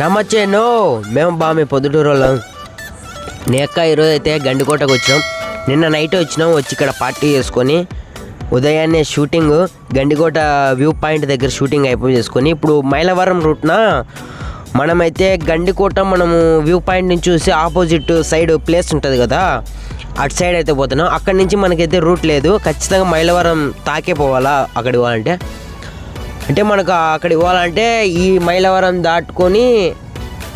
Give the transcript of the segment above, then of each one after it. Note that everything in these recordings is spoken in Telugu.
నమ్మచ్చే నో. మేము బా మీ పొద్దుటూరు వాళ్ళం. నేక్క అక్క ఈరోజు అయితే గండికోటకు వచ్చినాం నిన్న నైట్ వచ్చినాం వచ్చి ఇక్కడ పార్టీ చేసుకొని ఉదయాన్నే షూటింగ్ గండికోట వ్యూ పాయింట్ దగ్గర షూటింగ్ అయిపోయి చేసుకొని ఇప్పుడు మైలవరం రూట్న? మనమైతే గండికోట మనము వ్యూ పాయింట్ నుంచి చూసి ఆపోజిట్ సైడ్ ప్లేస్ ఉంటుంది కదా అటు సైడ్ అయితే పోతున్నాం. అక్కడి నుంచి మనకైతే రూట్ లేదు. ఖచ్చితంగా మైలవరం తాకే పోవాలా అక్కడికి పోవాలంటే? అంటే మనకు అక్కడ ఇవ్వాలంటే ఈ మైలవరం దాటుకొని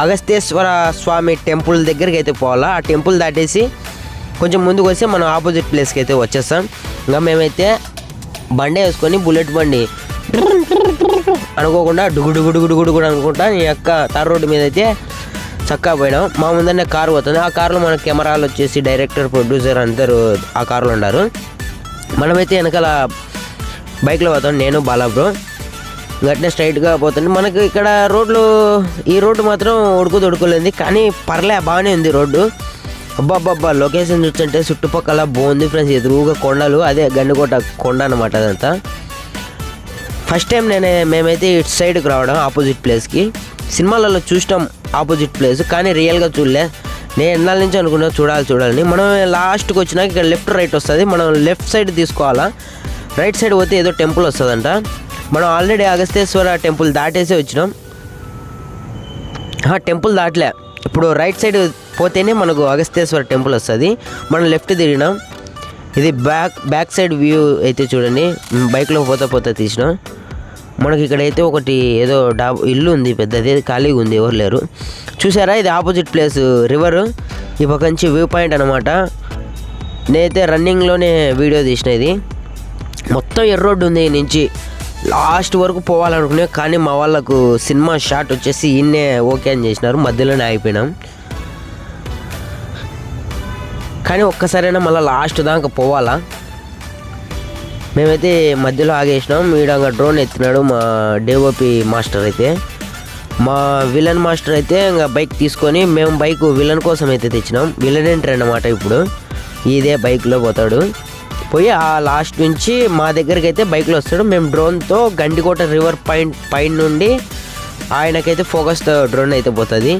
అగస్తేశ్వర స్వామి టెంపుల్ దగ్గరికి అయితే పోవాలా. ఆ టెంపుల్ దాటేసి కొంచెం ముందుకు వస్తే మనం ఆపోజిట్ ప్లేస్కి అయితే వచ్చేస్తాం. ఇంకా మేమైతే బండి వేసుకొని బుల్లెట్ బండి అనుకోకుండా డుగుడుగుడుగుడుగుడు అనుకుంటా ఈ యొక్క తార్ రోడ్డు మీద అయితే చక్కగా పోయినాం. మా ముందరనే కారు పోతుంది. ఆ కారులో మన కెమెరాలు వచ్చేసి డైరెక్టర్ ప్రొడ్యూసర్ అందరూ ఆ కారులో ఉన్నారు. మనమైతే వెనకాల బైక్లో పోతాం. నేను బాలాబ్రో. గట్టిన స్ట్రైట్గా పోతుంది. మనకి ఇక్కడ రోడ్లు ఈ రోడ్డు మాత్రం ఉడుకు ఉడుకులేదు. కానీ పర్లే బాగానే ఉంది రోడ్డు. అబ్బా లొకేషన్ చూస్తుంటే చుట్టుపక్కల బాగుంది ఫ్రెండ్స్ ఎదురుగా కొండలు. అదే గండికోట కొండ అనమాట అదంతా. ఫస్ట్ టైం నేనే మేమైతే ఇటు సైడ్కి రావడం ఆపోజిట్ ప్లేస్కి సినిమాలలో చూసినాం ఆపోజిట్ ప్లేస్ కానీ రియల్గా చూడలే. నేను ఎన్నాళ్ళ నుంచి అనుకున్నా చూడాలి చూడాలని. మనం లాస్ట్కి వచ్చినాక ఇక్కడ లెఫ్ట్ రైట్ వస్తుంది. మనం లెఫ్ట్ సైడ్ తీసుకోవాలా? రైట్ సైడ్ పోతే ఏదో టెంపుల్ వస్తుందంట. మనం ఆల్రెడీ అగస్తేశ్వర టెంపుల్ దాటేసి వచ్చినాం. టెంపుల్ దాటలే. ఇప్పుడు రైట్ సైడ్ పోతేనే మనకు అగస్తేశ్వర టెంపుల్ వస్తుంది. మనం లెఫ్ట్ తిరిగినాం. ఇది బ్యాక్ బ్యాక్ సైడ్ వ్యూ అయితే చూడండి. బైక్లో పోతా పోతా తీసినాం. మనకి ఇక్కడైతే ఒకటి ఏదో డా ఇల్లు ఉంది పెద్దది ఖాళీగా ఉంది ఎవరు లేరు. చూసారా? ఇది ఆపోజిట్ ప్లేస్ రివర్. ఈ పక్క నుంచి వ్యూ పాయింట్ అనమాట నేనైతే రన్నింగ్లోనే వీడియో తీసిన ఇది. మొత్తం ఎర్ర రోడ్డు ఉంది నుంచి. లాస్ట్ వరకు పోవాలనుకునే కానీ మా వాళ్ళకు సినిమా షాట్ వచ్చేసి ఇన్నే ఓకే అని చేసినారు. మధ్యలోనే ఆగిపోయినాం. కానీ ఒక్కసారైనా మళ్ళీ లాస్ట్ దాకా పోవాలా? మేమైతే మధ్యలో ఆగేసినాం. ఈడంగా డ్రోన్ ఎత్తినాడు మా డేఓపి మాస్టర్ అయితే. మా విలన్ మాస్టర్ అయితే ఇంకా బైక్ తీసుకొని మేము బైక్ విలన్ కోసం అయితే తెచ్చినాం. విలన్ ఎంటర్ అన్నమాట ఇప్పుడు. ఇదే బైక్లో పోతాడు. పోయి ఆ లాస్ట్ నుంచి మా దగ్గరికి అయితే బైక్లో వస్తాడు. మేము డ్రోన్తో గండికోట రివర్ పాయింట్ పైన నుండి ఆయనకైతే ఫోకస్తో డ్రోన్ అయితే పోతుంది.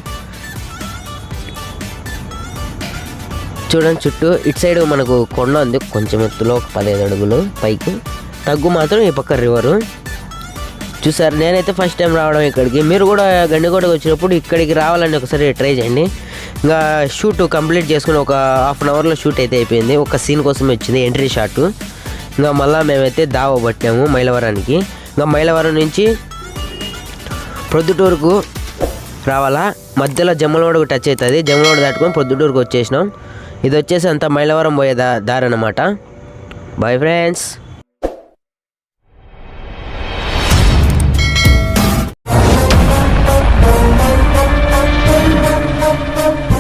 చూడండి చుట్టూ ఇటు సైడ్ మనకు కొండ ఉంది. కొంచెం ఎత్తులో ఒక పదిహేను అడుగులు పైకి. తగ్గు మాత్రం ఈ పక్క రివరు చూసారు నేనైతే ఫస్ట్ టైం రావడం ఇక్కడికి. మీరు కూడా గండికోటకు వచ్చినప్పుడు ఇక్కడికి రావాలని ఒకసారి ట్రై చేయండి. ఇంకా షూట్ కంప్లీట్ చేసుకుని ఒక హాఫ్ అన్ అవర్లో షూట్ అయితే అయిపోయింది. ఒక సీన్ కోసం వచ్చింది ఎంట్రీ షాట్ ఇంకా మళ్ళీ మేమైతే దావ పట్టాము మైలవరానికి. ఇంకా మైలవరం నుంచి ప్రొద్దుటూరుకు రావాలా? మధ్యలో జమ్మలవాడకు టచ్ అవుతుంది. జమ్మలవాడ దాటుకొని ప్రొద్దుటూరుకు వచ్చేసినాం. ఇది వచ్చేసి అంత మైలవరం పోయే దా దారి అనమాట బై ఫ్రెండ్స్